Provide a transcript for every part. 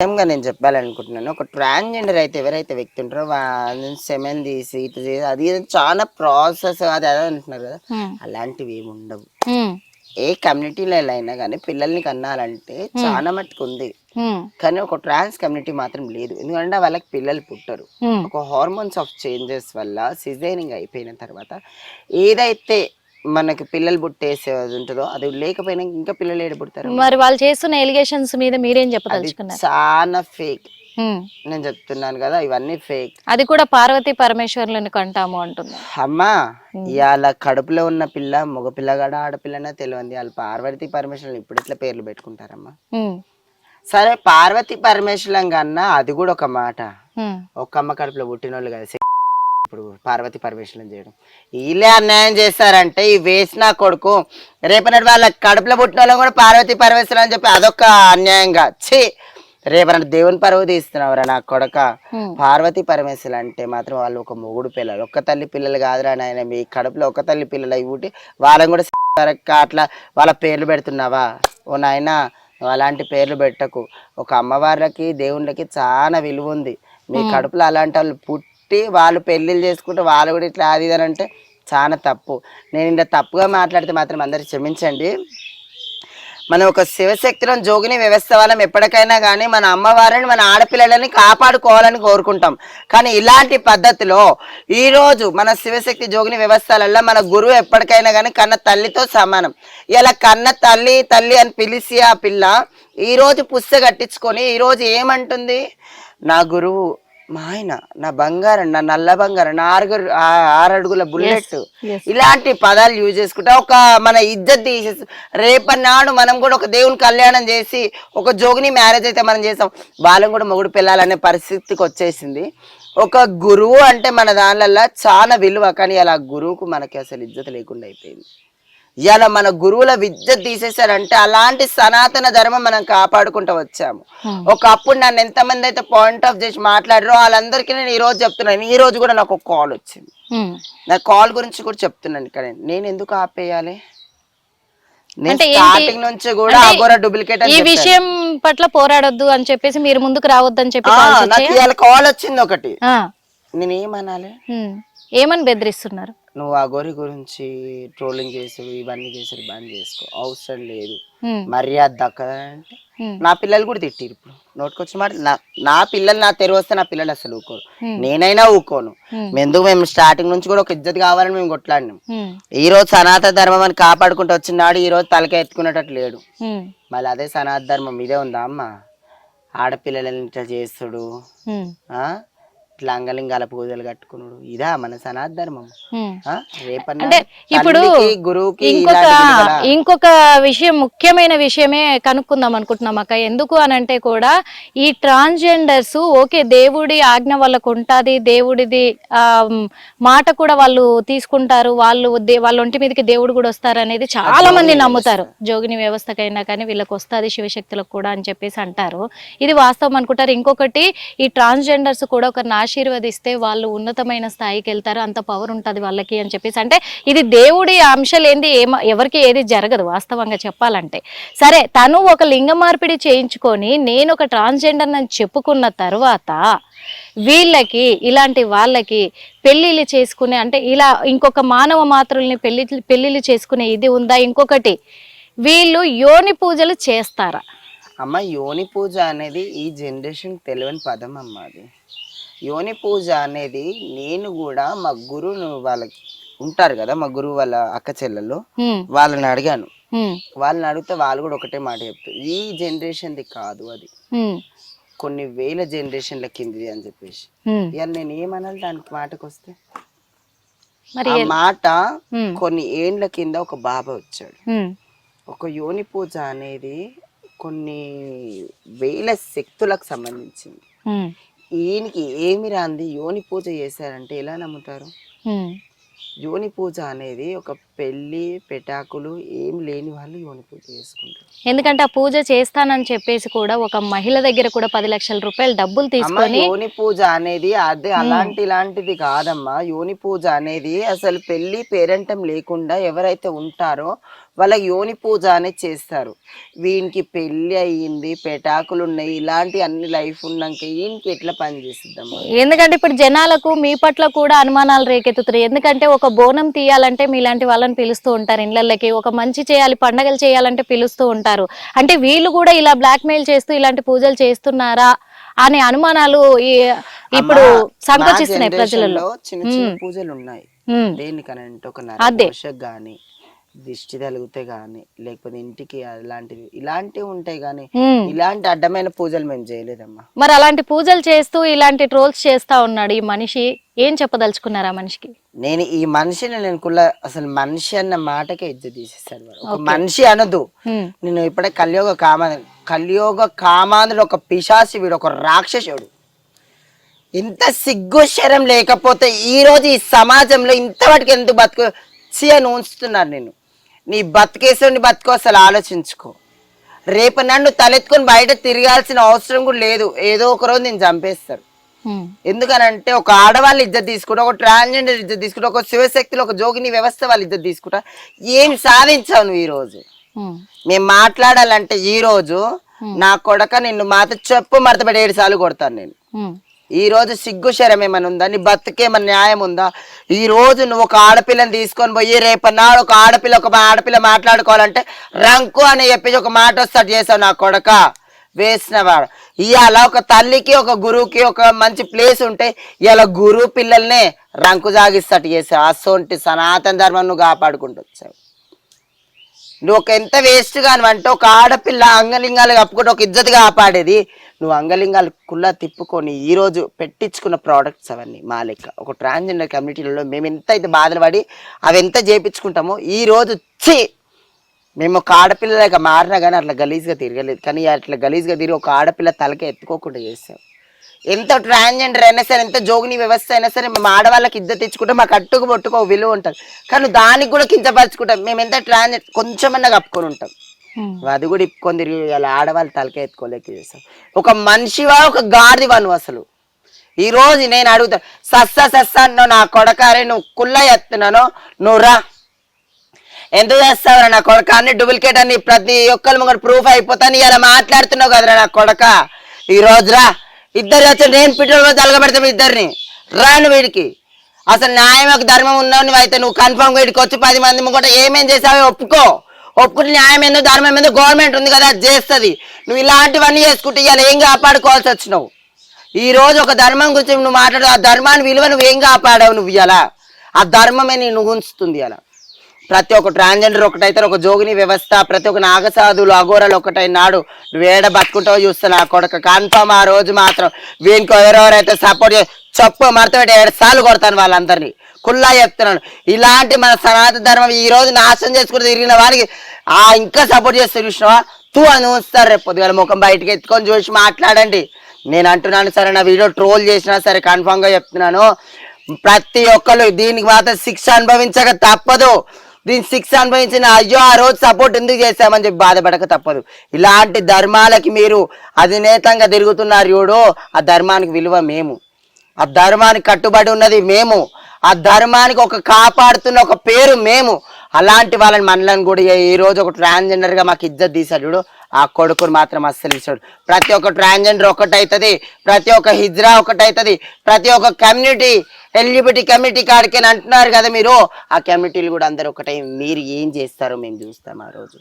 నిజంగా నేను చెప్పాలనుకుంటున్నాను. ఒక ట్రాన్స్జెండర్ అయితే ఎవరైతే వ్యక్తి ఉంటారో వాళ్ళ సెమెన్ తీసి ఇటు చేసి అది చాలా ప్రాసెస్ అది అదే అంటున్నారు కదా. అలాంటివి ఏమి ఉండవు. ఏ కమ్యూనిటీలో అయినా కానీ పిల్లల్ని కన్నాలంటే చాలా మట్టుకు ఉంది. కానీ ఒక ట్రాన్స్ కమ్యూనిటీ మాత్రం లేదు. ఎందుకంటే వాళ్ళకి పిల్లలు పుట్టరు. ఒక హార్మోన్స్ ఆఫ్ చేంజెస్ వల్ల సిజేరింగ్ అయిపోయిన తర్వాత ఏదైతే మనకి పిల్లలు పుట్టేసేది ఉంటుందో అది లేకపోయినా ఇంకా పిల్లలు ఏడు పుడతారు? మరి వాళ్ళు చేస్తున్న ఎలిగేషన్స్ మీద మీరేం చెప్పదలుచుకున్నారు? చాలా ఫేక్ నేను చెప్తున్నాను కదా ఇవన్నీ ఫేక్ అది కూడా పార్వతీ పరమేశ్వర్లను కంటాము అంటున్నారు అమ్మా ఇవాళ కడుపులో ఉన్న పిల్ల మగ పిల్లగాడ ఆడపిల్లనే తెలియంది. వాళ్ళు పార్వతి పరమేశ్వరులు ఇప్పుడు ఇట్లా పేర్లు పెట్టుకుంటారమ్మా. సరే పార్వతి పరమేశ్వరం కన్నా అది కూడా ఒక మాట. ఉమ్, ఒక్క అమ్మ కడుపులో పుట్టిన వాళ్ళు కదా ఇప్పుడు పార్వతి పరమేశ్వరం చేయడం. వీళ్ళే అన్యాయం చేస్తారంటే ఈ వేసిన కొడుకు రేపటి వాళ్ళ కడుపులో పుట్టిన వాళ్ళు కూడా పార్వతి పరమేశ్వరం అని చెప్పి అదొక అన్యాయంగా. ఛీ! రేపటి దేవుని పరువు తీస్తున్నావురా నా కొడక. పార్వతి పరమేశ్వరులు అంటే మాత్రం వాళ్ళు ఒక మొగుడు పిల్లలు. ఒక్క తల్లి పిల్లలు కాదురా నాయన మీ కడుపులో ఒక తల్లి పిల్లలు అయి వాళ్ళని కూడా అట్లా వాళ్ళ పేర్లు పెడుతున్నావా? ఓ నాయన అలాంటి పేర్లు పెట్టకు. ఒక అమ్మవార్లకి దేవుళ్ళకి చాలా విలువ ఉంది. మీ కడుపులో అలాంటి వాళ్ళు పుట్టి పెట్టి వాళ్ళు పెళ్ళిళ్ళు చేసుకుంటే వాళ్ళు కూడా ఇట్లా అది అని అంటే చాలా తప్పు. నేను ఇంత తప్పుగా మాట్లాడితే మాత్రం అందరు క్షమించండి. మనం ఒక శివశక్తిలో జోగిని వ్యవస్థ వాళ్ళం ఎప్పటికైనా కానీ మన అమ్మవారిని మన ఆడపిల్లలని కాపాడుకోవాలని కోరుకుంటాం. కానీ ఇలాంటి పద్ధతిలో ఈరోజు మన శివశక్తి జోగిని వ్యవస్థలలో మన గురువు ఎప్పటికైనా కానీ కన్న తల్లితో సమానం. ఇలా కన్న తల్లి తల్లి అని పిలిచి ఆ పిల్ల ఈరోజు పుస్త కట్టించుకొని ఈరోజు ఏమంటుంది? నా గురువు మా ఆయన నా బంగారం నా నల్ల బంగారం నా ఆరు ఆరడుగుల బుల్లెట్. ఇలాంటి పదాలు యూజ్ చేసుకుంటే. ఒక మన ఇజ్జత్ తీసేసి రేపన్నాడు మనం కూడా ఒక దేవుని కళ్యాణం చేసి ఒక జోగిని మ్యారేజ్ అయితే మనం చేసాం వాళ్ళని కూడా మొగుడు పిల్లాలనే పరిస్థితికి వచ్చేసింది. ఒక గురువు అంటే మన దానిలో చాలా విలువ కానీ అలా గురువుకు మనకి అసలు ఇజ్జత లేకుండా అయిపోయింది. ఇవాళ మన గురువుల విద్య తీసేశారంటే అలాంటి సనాతన ధర్మం మనం కాపాడుకుంటూ వచ్చాము. ఒకప్పుడు నన్ను ఎంతమంది అయితే పాయింట్ ఆఫ్ చేసి మాట్లాడారో వాళ్ళందరికీ నేను ఈ రోజు చెప్తున్నాను ఈ రోజు కూడా నాకు ఒక కాల్ వచ్చింది. నా కాల్ గురించి కూడా చెప్తున్నాను ఇక్కడ నేను ఎందుకు ఆపేయాలి? స్టార్టింగ్ నుంచి కూడా అగోరా డూప్లికేట్ ఈ విషయం పట్ల పోరాడొద్దు అని చెప్పేసి మీరు ముందుకు చెప్పి నాకు వచ్చాయా? ఇవాళ కాల్ వచ్చింది ఒకటి ఆ, నేను ఏమనాలి ఉమ్. ఏమని బెదిరిస్తున్నారు? నువ్వు ఆ గోరి గురించి ట్రోలింగ్ చేసుడు ఇవన్నీ చేసుడు బంద్ చేసుకో. అవసరం లేదు. మర్యాద దక్కదంటే నా పిల్లలు కూడా తిట్టిరు ఇప్పుడు. నోటుకొచ్చి మాట నా పిల్లలు నా తెరువు వస్తే నా పిల్లలు అసలు ఊకోరు. నేనైనా ఊకోను. ఎందుకు మేము స్టార్టింగ్ నుంచి కూడా ఒక ఇజ్జత్ కావాలని మేము కొట్లాడినాం. ఈ రోజు సనాతన ధర్మం అని కాపాడుకుంటూ వచ్చినాడు ఈ రోజు తలక ఎత్తుకునేటట్టు లేడు. మళ్ళీ అదే సనాతన ధర్మం ఇదే ఉందా అమ్మ? ఆడపిల్లలని ఇట్లా ఆ? ఇట్లా పూజలు కట్టుకున్నాడు ఇదా మన సనాతన ధర్మం ఉమ్. ఆ? రేపన్నా అంటే ఇప్పుడు గురువుకి ఇంకొక? ఇంకొక విషయం ముఖ్యమైన విషయమే కనుక్కుందాం అనుకుంటున్నాం అక్క. ఎందుకు అని అంటే కూడా ఈ ట్రాన్స్జెండర్స్ ఓకే దేవుడి ఆజ్ఞ వాళ్ళకు ఉంటుంది దేవుడిది మాట కూడా వాళ్ళు తీసుకుంటారు. వాళ్ళు వాళ్ళ ఒంటి మీదకి దేవుడు కూడా వస్తారు అనేది చాలా మంది నమ్ముతారు. జోగిని వ్యవస్థకైనా కానీ వీళ్ళకి వస్తుంది శివశక్తులకు కూడా అని చెప్పేసి అంటారు. ఇది వాస్తవం అనుకుంటారు. ఇంకొకటి ఈ ట్రాన్స్జెండర్స్ కూడా ఒకరిని ఆశీర్వదిస్తే వాళ్ళు ఉన్నతమైన స్థాయికి వెళ్తారు అంత పవర్ ఉంటుంది వాళ్ళకి అని చెప్పేసి. అంటే ఇది దేవుడి అంశలేంది ఏమ ఎవరికి ఏది జరగదు వాస్తవంగా చెప్పాలంటే. సరే తను ఒక లింగ మార్పిడి చేయించుకొని నేను ఒక ట్రాన్స్జెండర్ అని చెప్పుకున్న తర్వాత వీళ్ళకి ఇలాంటి వాళ్ళకి పెళ్ళిళ్ళు చేసుకునే అంటే ఇలా ఇంకొక మానవ మాతృల్ని పెళ్ళి పెళ్ళిళ్ళు చేసుకునే ఇది ఉందా? ఇంకొకటి వీళ్ళు యోని పూజలు చేస్తారా? అమ్మ యోని పూజ అనేది ఈ జనరేషన్ తెలియని పదం అమ్మ అది. యోని పూజ అనేది నేను కూడా మా గురువు వాళ్ళకి ఉంటారు కదా మా గురువు వాళ్ళ అక్క చెల్లెలు వాళ్ళని అడిగాను. వాళ్ళని అడిగితే వాళ్ళు కూడా ఒకటే మాట చెప్తారు ఈ జనరేషన్ది కాదు అది. కొన్ని వేల జనరేషన్ల కిందిది అని చెప్పేసి. ఇక నేను ఏమనాలి దానికి మాటకు వస్తే మరి మాట కొన్ని ఏండ్ల కింద ఒక బాబా వచ్చాడు. ఒక యోని పూజ అనేది కొన్ని వేల శక్తులకు సంబంధించింది. ఈయనకి ఏమి రాంది? యోని పూజ చేశారంటే ఎలా నమ్ముతారు? యోని పూజ అనేది ఒక పెళ్ళి పెటాకులు ఏం లేని వాళ్ళు యోని పూజ చేసుకుంటారు. ఎందుకంటే ఆ పూజ చేస్తానని చెప్పేసి కూడా ఒక మహిళ దగ్గర కూడా పది లక్షల రూపాయలు డబ్బులు తీసుకొని యోని పూజ అనేది అదే అలాంటి ఇలాంటిది కాదమ్మా. యోని పూజ అనేది అసలు పెళ్ళి పేరెంటం లేకుండా ఎవరైతే ఉంటారో వాళ్ళకి యోని పూజ అనేది చేస్తారు. వీనికి పెళ్ళి అయ్యింది పెటాకులు ఉన్నాయి ఇలాంటి అన్ని లైఫ్ ఉన్నాక వీనికి ఎట్లా పని ఎందుకంటే ఇప్పుడు జనాలకు మీ పట్ల కూడా అనుమానాలు రేకెత్తుతున్నాయి. ఎందుకంటే ఒక బోనం తీయాలంటే మీలాంటి వాళ్ళని పిలుస్తూ ఉంటారు. ఇళ్ళకి ఒక మంచి చేయాలి పండగలు చేయాలంటే పిలుస్తూ ఉంటారు. అంటే వీళ్ళు కూడా ఇలా బ్లాక్ మెయిల్ చేస్తూ ఇలాంటి పూజలు చేస్తున్నారా అనే అనుమానాలు ఇప్పుడు సంకోచిస్తున్నాయి ప్రజలలో. చిన్న చిన్న పూజలు ఉన్నాయి. దేనికనంటే ఒక గాని దిష్టి తలిగితే గాని లేకపోతే ఇంటికి అలాంటివి ఇలాంటివి ఉంటాయి గాని. ఇలాంటి అడ్డమైన పూజలు మేము చేయలేదమ్మా. మరి అలాంటి పూజలు చేస్తూ ఇలాంటి ట్రోల్స్ చేస్తా ఉన్నాడు ఈ మనిషి ఏం చెప్పదలుచుకున్నారు మనిషికి? నేను ఈ మనిషిని నేను కుల్ల అసలు మనిషి అన్న మాటకే ఇజ్జ తీసేస్తాను. ఒక మనిషి అనదు. నేను ఇప్పుడే కలియోగ కామా కలియోగ కామాంధుడు ఒక పిశాసి వీడు ఒక రాక్షసుడు. ఇంత సిగ్గు శరం లేకపోతే ఈ రోజు ఈ సమాజంలో ఇంతవాటికి ఎందుకు బతుకు చి అని ఉంచుతున్నారు నేను నీ బతికేసండి బతుకు అసలు ఆలోచించుకో. రేపు నన్ను తలెత్తుకొని బయట తిరగాల్సిన అవసరం కూడా లేదు. ఏదో ఒక రోజు నేను చంపేస్తాను ఉమ్, ఎందుకనంటే ఒక ఆడవాళ్ళు ఇద్దరు తీసుకుంటా ఒక ట్రాన్స్జెండర్ ఇద్దరు తీసుకుంటా ఒక శివశక్తులు ఒక జోగిని వ్యవస్థ వాళ్ళు ఇద్దరు తీసుకుంటా. ఏం సాధించావు నువ్వు ఈ రోజు మేము మాట్లాడాలంటే ఈ రోజు నా కొడక నిన్ను మాత చెప్పు మడతపడి ఏడు సార్లు కొడతాను నేను. ఈరోజు సిగ్గు శరం ఏమైనా ఉందా? నీ బతుకేమన్నా న్యాయం ఉందా? ఈ రోజు నువ్వు ఒక ఆడపిల్లని తీసుకొని పోయి రేపన్నాడు ఒక ఆడపిల్ల ఒక ఆడపిల్ల మాట్లాడుకోవాలంటే రంకు అని చెప్పేసి ఒక మాట వస్తాడు చేసావు నా కొడక. వేసినవాడు. ఇవాళ ఒక తల్లికి ఒక గురువుకి ఒక మంచి ప్లేస్ ఉంటే ఇవాళ గురువు పిల్లల్నే రంకు జాగిస్తాడు చేసావు అసొంటి సనాతన ధర్మం నువ్వు కాపాడుకుంటూ వచ్చావు. నువ్వు ఒక ఎంత వేస్ట్ కానివంటే ఒక ఆడపిల్ల అంగలింగాలు కప్పుకుంటే ఒక ఇజ్జత్ కాపాడేది. నువ్వు అంగలింగాలు కుల్లా తిప్పుకొని ఈ రోజు పెట్టించుకున్న ప్రోడక్ట్స్ అవన్నీ మా లెక్క. ఒక ట్రాన్స్జెండర్ కమ్యూనిటీలలో మేము ఎంత అయితే బాధలు పడి అవి ఎంత చేపించుకుంటామో ఈ రోజు వచ్చి మేము ఒక ఆడపిల్లలాగా మారినా కానీ అట్లా గలీజ్గా తిరగలేదు. కానీ అట్లా గలీజ్గా తిరిగి ఒక ఆడపిల్ల తలకే ఎత్తుకోకుండా చేసాం. ఎంత ట్రాన్స్జెండర్ అయినా సరే ఎంత జోగిని వ్యవస్థ అయినా సరే మేము ఆడవాళ్ళకి ఇద్దరు తెచ్చుకుంటే మాకు అట్టుకు పట్టుకో విలువ ఉంటుంది. కానీ దానికి కూడా కించపరుచుకుంటాం మేము ఎంత ట్రాన్స్జెండర్ కొంచెమన్నా కప్పుకొని ఉంటాం. అది కూడా ఇప్పుకొని తిరిగి అలా ఆడవాళ్ళు తలకే ఎత్తుకోలేక చేస్తాం. ఒక మనిషివా ఒక గాడివా నువ్వు అసలు? ఈ రోజు నేను అడుగుతా సస్స సస్స అన్నావు నా కొడకారే నువ్వు కుల్ల ఎత్తున్నాను నువ్వు రా. ఎందుకు చేస్తావురా నా కొడక? అన్ని డూప్లికేట్ అన్ని ప్రతి ఒక్కరు ముంగడు ప్రూఫ్ అయిపోతాను. ఇలా మాట్లాడుతున్నావు కదరా నా కొడక? ఈ రోజు రా. ఇద్దరు వచ్చి నేను పిట్టలు తలగబెడతాం ఇద్దరిని. రాను వీడికి. అసలు న్యాయం యొక్క ధర్మం ఉన్నావు నువ్వు అయితే నువ్వు కన్ఫర్మ్ వీడికి వచ్చి పది మంది ముంగట ఏమేం చేసావో ఒప్పుకో. ఒప్పుకుంటే న్యాయం ఏందో ధర్మం ఏందో గవర్నమెంట్ ఉంది కదా అది చేస్తుంది. నువ్వు ఇలాంటివన్నీ చేసుకుంటే ఇవాళ ఏం కాపాడుకోవాల్సి వచ్చినావు? ఈ రోజు ఒక ధర్మం గురించి నువ్వు మాట్లాడు ఆ ధర్మాన్ని విలువ నువ్వు ఏం కాపాడావు నువ్వు ఇలా ఆ ధర్మమే నేను ఉంచుతుంది అలా ప్రతి ఒక్క ట్రాన్స్జెండర్ ఒకటైతే ఒక జోగిని వ్యవస్థ ప్రతి ఒక్క నాగసాధులు అఘోరాలు ఒకటైనాడు వేడ ఏడ బతుకుంటావో చూస్తున్నా కొడక. కన్ఫామ్ ఆ రోజు మాత్రం వీనికి ఎవరెవరైతే సపోర్ట్ చేసి చప్పు మరతపెట్టి ఏడు సార్లు కొడతాను వాళ్ళందరినీ. కుల్లా చెప్తున్నాను. ఇలాంటి మన సనాతన ధర్మం ఈ రోజు నాశనం చేసుకుని తిరిగిన వారికి ఆ ఇంకా సపోర్ట్ చేస్తే చూసినావా? తూ అని ఉంచుతారు రేపు పొద్దుగాల ముఖం బయటకు ఎత్తుకొని చూసి మాట్లాడండి. నేను అంటున్నాను సరే నా వీడియో ట్రోల్ చేసినా సరే కన్ఫామ్గా చెప్తున్నాను. ప్రతి ఒక్కరు దీనికి మాత్రం శిక్ష అనుభవించక తప్పదు. దీని శిక్ష అనుభవించిన అయ్యో ఆ రోజు సపోర్ట్ ఎందుకు చేశామని చెప్పి బాధపడక తప్పదు. ఇలాంటి ధర్మాలకి మీరు అధినేతంగా తిరుగుతున్నారు చూడు ఆ ధర్మానికి విలువ మేము. ఆ ధర్మానికి కట్టుబడి ఉన్నది మేము. ఆ ధర్మానికి ఒక కాపాడుతున్న ఒక పేరు మేము. అలాంటి వాళ్ళని మనలను కూడా ఈ రోజు ఒక ట్రాన్స్జెండర్గా మాకు ఇజ్జత్ తీశాడు చూడు ఆ కొడుకుని మాత్రం అస్సలు ఇస్తాడు. ప్రతి ఒక్క ట్రాన్స్జెండర్ ఒకటవుతుంది ప్రతి ఒక్క హిజ్రా ఒకటవుతుంది ప్రతి ఒక్క కమ్యూనిటీ ఎలిజిబిలిటీ కమ్యూనిటీ కాడికి అని అంటున్నారు కదా మీరు. ఆ కమ్యూనిటీలు కూడా అందరు ఒకటై. మీరు ఏం చేస్తారో మేము చూస్తాం ఆ రోజు.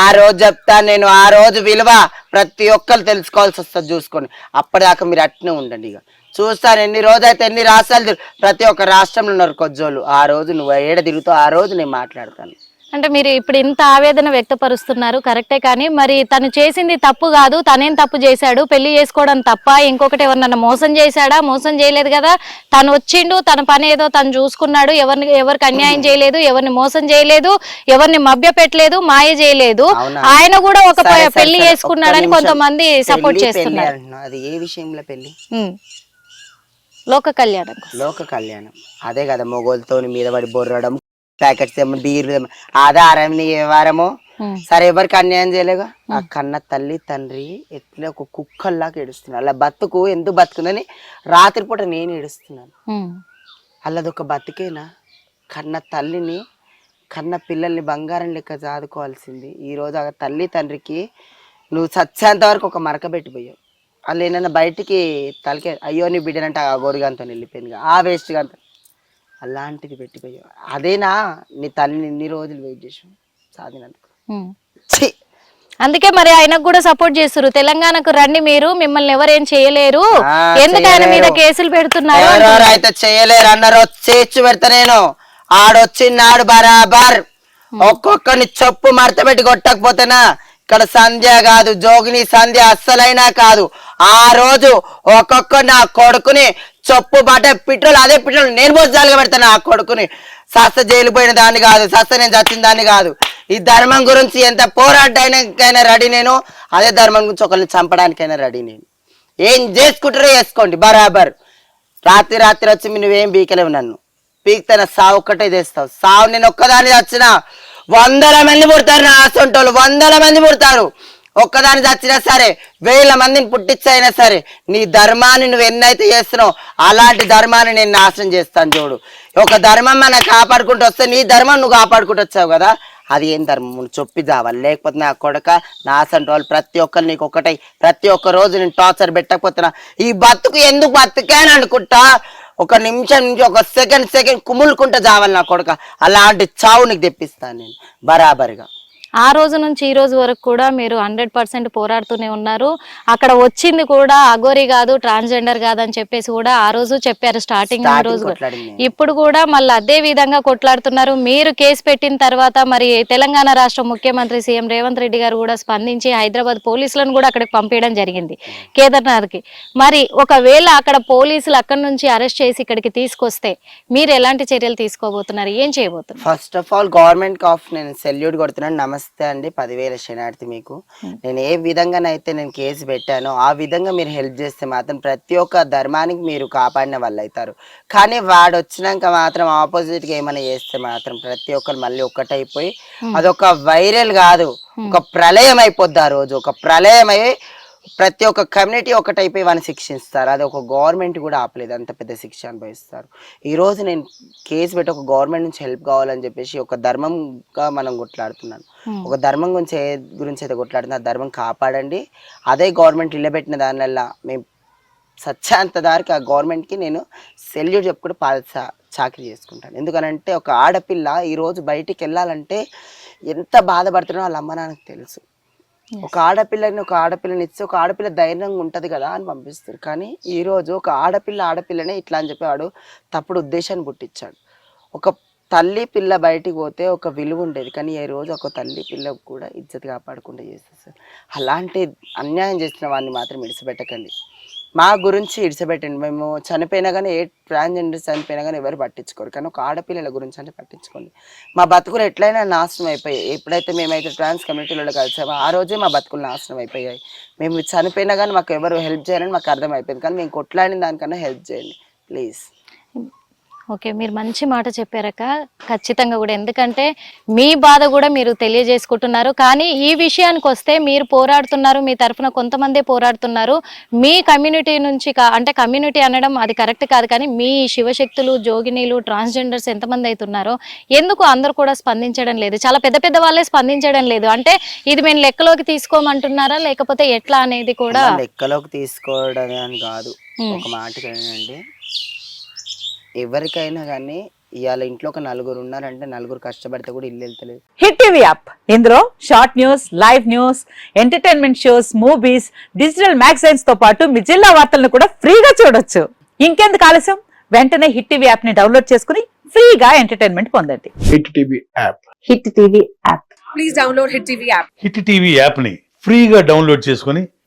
ఆ రోజు చెప్తాను నేను ఆ రోజు విలువ ప్రతి ఒక్కరు తెలుసుకోవాల్సి వస్తుంది చూసుకోండి. అప్పటిదాకా మీరు అట్నే ఉండండి ఇక. చూస్తాను ఎన్ని రోజు అయితే ఎన్ని రాష్ట్రాలు తిరుగు- ప్రతి ఒక్క రాష్ట్రంలో ఉన్నారు కొజ్జోళ్ళు ఆ రోజు నువ్వు ఏడ తిరుగుతావు ఆ రోజు నేను మాట్లాడతాను అంటే మీరు ఇప్పుడు ఇంత ఆవేదన వ్యక్తపరుస్తున్నారు కరెక్టే కానీ మరి తను చేసింది తప్పు కాదు తనేం తప్పు చేశాడు పెళ్ళి చేసుకోవడం తప్ప ఇంకొకటి ఎవరినన్నా మోసం చేశాడా మోసం చేయలేదు కదా తను వచ్చిండు తన పని ఏదో తను చూసుకున్నాడు ఎవరిని ఎవరికి అన్యాయం చేయలేదు ఎవరిని మోసం చేయలేదు ఎవరిని మభ్య పెట్టలేదు మాయ చేయలేదు? ఆయన కూడా ఒక పెళ్ళి. చేసుకున్నాడని. కొంతమంది సపోర్ట్ చేస్తున్నారు పెళ్ళి అంటున్నావు. అది ఏ విషయంలో పెళ్ళి ఉమ్. లోక కళ్యాణం లోక కళ్యాణం. అదే కదా మొగోలతో మీద పడి బొర్రడం ప్యాకెట్స్ ఏమో బీర్లు ఏమో ఆధారం నీ వ్యవహారము ఉమ్. సరే ఎవరికి అన్యాయం చేయలేగా? ఆ కన్న తల్లి తండ్రి ఎట్లా ఒక కుక్కల్లాగా ఏడుస్తున్నాను అలా బతుకు ఎందుకు బతుకుందని రాత్రిపూట నేను ఏడుస్తున్నాను. అల్లదొక బతికేనా? కన్న తల్లిని కన్న పిల్లల్ని బంగారం లెక్క చాదుకోవాల్సింది. ఈ రోజు ఆ తల్లి తండ్రికి నువ్వు చచ్చేంత వరకు ఒక మరక పెట్టిపోయావు వాళ్ళు ఏమన్నా బయటికి తలకే అయ్యో నీ బిడ్డనంటే ఆ గోరుగాంతో వెళ్ళిపోయింది ఆ వేస్ట్ గాంతో. అలాంటిది పెట్టిపోయావు. అదేనా నీ తల్లిని ఇన్ని రోజులు వెయిట్ చేసావు సాధినందుకు! అందుకే మరి ఆయనకు కూడా సపోర్ట్ చేస్తారు తెలంగాణకు రండి మీరు మిమ్మల్ని ఎవరేం చేయలేరు. ఎందుకు ఆయన మీద. కేసులు పెడుతున్నారు అయితే చేయలేరు అన్నారు చేర్చి పెడతా నేను. ఆడొచ్చిన్నాడు బరాబర్. ఒక్కొక్కరిని చెప్పు మడత పెట్టి కొట్టకపోతేనా? ఇక్కడ సంధ్య కాదు జోగిని సంధ్య అస్సలైనా కాదు. ఆ రోజు ఒక్కొక్క నా కొడుకుని చెప్పు బట్ట పిట్రోల్ అదే పిట్రోల్ నేను పోసాలుగా పెడతాను ఆ కొడుకుని. సస్త జైలు పోయిన దాన్ని కాదు సస్త నేను చచ్చిన దాన్ని కాదు. ఈ ధర్మం గురించి ఎంత పోరాటానికైనా రెడీ నేను అదే ధర్మం గురించి ఒకరిని చంపడానికైనా రెడీ నేను. ఏం చేసుకుంటారో చేసుకోండి బరాబర్. రాత్రి రాత్రి వచ్చి నువ్వేం బీకలేవు నన్ను. పీక్తన సావు ఒక్కటే చేస్తావు సావు నేను ఒక్కదాన్ని చచ్చిన వందల మంది పుడతారు నా ఆసంటోళ్ళు వందల మంది పుడతారు. ఒక్కదాన్ని చచ్చినా సరే వేల మందిని పుట్టించైనా సరే నీ ధర్మాన్ని నువ్వు ఎన్నైతే చేస్తున్నావు అలాంటి ధర్మాన్ని నేను నాశనం చేస్తాను చూడు. ఒక ధర్మం మన కాపాడుకుంటూ వస్తే నీ ధర్మం నువ్వు కాపాడుకుంటూ వచ్చావు కదా అది ఏం ధర్మం? చొప్పి దావాలి. లేకపోతే నా కొడక నాసంటి వాళ్ళు ప్రతి ఒక్కరు నీకు ఒకటై. ప్రతి ఒక్క రోజు నేను టార్చర్ పెట్టకపోతున్నా. ఈ బతుకు ఎందుకు బతుకాని అనుకుంటా? ఒక నిమిషం నుంచి ఒక సెకండ్ సెకండ్ కుములుకుంటా చావాలి నా కొడక. అలాంటి చావు నీకు తెప్పిస్తాను నేను. బరాబరిగా. ఆ రోజు నుంచి ఈ రోజు వరకు కూడా మీరు హండ్రెడ్ పర్సెంట్ పోరాడుతూనే ఉన్నారు. అక్కడ వచ్చింది కూడా అగోరి కాదు ట్రాన్స్జెండర్ కాదు అని చెప్పేసి కూడా ఆ రోజు చెప్పారు స్టార్టింగ్ Starting రోజు. ఇప్పుడు కూడా మళ్ళీ అదే విధంగా కొట్లాడుతున్నారు. మీరు కేసు పెట్టిన తర్వాత మరి తెలంగాణ రాష్ట్ర ముఖ్యమంత్రి సీఎం రేవంత్ రెడ్డి గారు కూడా స్పందించి హైదరాబాద్ పోలీసులను కూడా అక్కడికి పంపించడం జరిగింది కేదార్నాథ్కి. మరి ఒకవేళ అక్కడ పోలీసులు అక్కడి నుంచి అరెస్ట్ చేసి ఇక్కడికి తీసుకొస్తే మీరు ఎలాంటి చర్యలు తీసుకోబోతున్నారు? ఏం చేయబోతున్నారు? First of all government of నేను సెల్యూట్ కొడుతున్నాను. నమస్తే అండి. పదివేల శనార్థి మీకు. నేను ఏ విధంగానైతే నేను కేసు పెట్టానో ఆ విధంగా మీరు హెల్ప్ చేస్తే మాత్రం ప్రతి ఒక్క ధర్మానికి మీరు కాపాడిన వాళ్ళు అవుతారు కానీ వాడు వచ్చినాక మాత్రం ఆపోజిట్గా ఏమైనా చేస్తే మాత్రం ప్రతి ఒక్కరు మళ్ళీ ఒక్కటైపోయి అదొక వైరల్ కాదు. ఒక ప్రళయం అయిపోద్ది ఆ రోజు. ఒక ప్రళయం అయి ప్రతి ఒక్క కమ్యూనిటీ ఒకటైపోయి వాళ్ళని శిక్షిస్తారు. అది ఒక గవర్నమెంట్ కూడా ఆపలేదు. అంత పెద్ద శిక్ష అనుభవిస్తారు. ఈ రోజు నేను కేసు పెట్టి ఒక గవర్నమెంట్ నుంచి హెల్ప్ కావాలని చెప్పేసి ఒక ధర్మంగా మనం కొట్లాడుతున్నాను. ఒక ధర్మం గురించి గురించి అయితే కొట్లాడుతున్నా ఆ ధర్మం కాపాడండి. అదే గవర్నమెంట్ ఇళ్ళబెట్టిన దానివల్ల మేము సత్యాంత దారికి ఆ గవర్నమెంట్కి నేను సెల్యూట్ చెప్పుకుంటూ పాద చాకరీ చేసుకుంటాను. ఎందుకనంటే ఒక ఆడపిల్ల ఈరోజు బయటికి వెళ్ళాలంటే ఎంత బాధపడుతున్నారో వాళ్ళ అమ్మ నాన్నకు తెలుసు. ఒక ఆడపిల్లని ఒక ఆడపిల్లని ఇచ్చి ఒక ఆడపిల్ల ధైర్యంగా ఉంటది కదా అని పంపిస్తారు. కానీ ఈ రోజు ఒక ఆడపిల్ల ఆడపిల్లనే ఇట్లా అని చెప్పేవాడు తప్పుడు ఉద్దేశాన్ని పుట్టించాడు. ఒక తల్లి పిల్ల బయటికి పోతే ఒక విలువ ఉండేది. కానీ ఈ రోజు ఒక తల్లి పిల్లకు కూడా ఇజ్జత్ కాపాడకుండా చేస్తారు అలాంటి అన్యాయం చేసిన వాడిని మాత్రం ఇడిచిపెట్టకండి మా గురించి ఇడిచిపెట్టండి. మేము చనిపోయినా కానీ ఏ ట్రాన్స్జెండర్ చనిపోయినా కానీ ఎవరు పట్టించుకోరు. కానీ ఒక ఆడపిల్లల గురించి అంటే పట్టించుకోండి. మా బతుకులు ఎట్లయినా నాశనం అయిపోయాయి. ఎప్పుడైతే మేమైతే ట్రాన్స్ కమ్యూనిటీలో కలిసామో ఆ రోజే మా బతుకులు నాశనం అయిపోయాయి. మేము చనిపోయినా కానీ మాకు ఎవరు హెల్ప్ చేయాలని మాకు అర్థమైపోయింది. కానీ మేము కొట్లాడిన దానికన్నా హెల్ప్ చేయండి. ప్లీజ్. ఓకే మీరు మంచి మాట చెప్పారక ఖచ్చితంగా కూడా. ఎందుకంటే మీ బాధ కూడా మీరు తెలియజేసుకుంటున్నారు. కానీ ఈ విషయానికి వస్తే మీరు పోరాడుతున్నారు మీ తరఫున కొంతమందే పోరాడుతున్నారు. మీ కమ్యూనిటీ నుంచి అంటే కమ్యూనిటీ అనడం అది కరెక్ట్ కాదు. కానీ మీ శివశక్తులు జోగినీలు ట్రాన్స్జెండర్స్ ఎంతమంది అవుతున్నారో ఎందుకు అందరు కూడా స్పందించడం లేదు? చాలా పెద్ద పెద్ద వాళ్ళే స్పందించడం లేదు. అంటే ఇది మేము లెక్కలోకి తీసుకోమంటున్నారా? లేకపోతే ఎట్లా అనేది కూడా లెక్కలోకి తీసుకోవడం కాదు. ఒక ఏంటంటే ఎవరికైనా కానీ ఇవాళ ఇంట్లో ఒక నలుగురు ఉన్నారంటే నలుగురు కష్టపడితే కూడా ఇల్లు వెళ్తలేదు. Hit TV app. ఇందులో short news live news entertainment shows movies digital మ్యాగజైన్స్తో పాటు మీ జిల్లా వార్తలను కూడా ఫ్రీగా చూడొచ్చు. ఇంకెందుకు ఆలస్యం? వెంటనే హిట్ టీవీ యాప్ని డౌన్లోడ్ చేసుకుని ఫ్రీగా ఎంటర్టైన్మెంట్ పొందండి. Hit TV app. Hit TV app. Please download Hit TV app. Hit TV యాప్ని ఫ్రీగా డౌన్లోడ్ చేసుకొని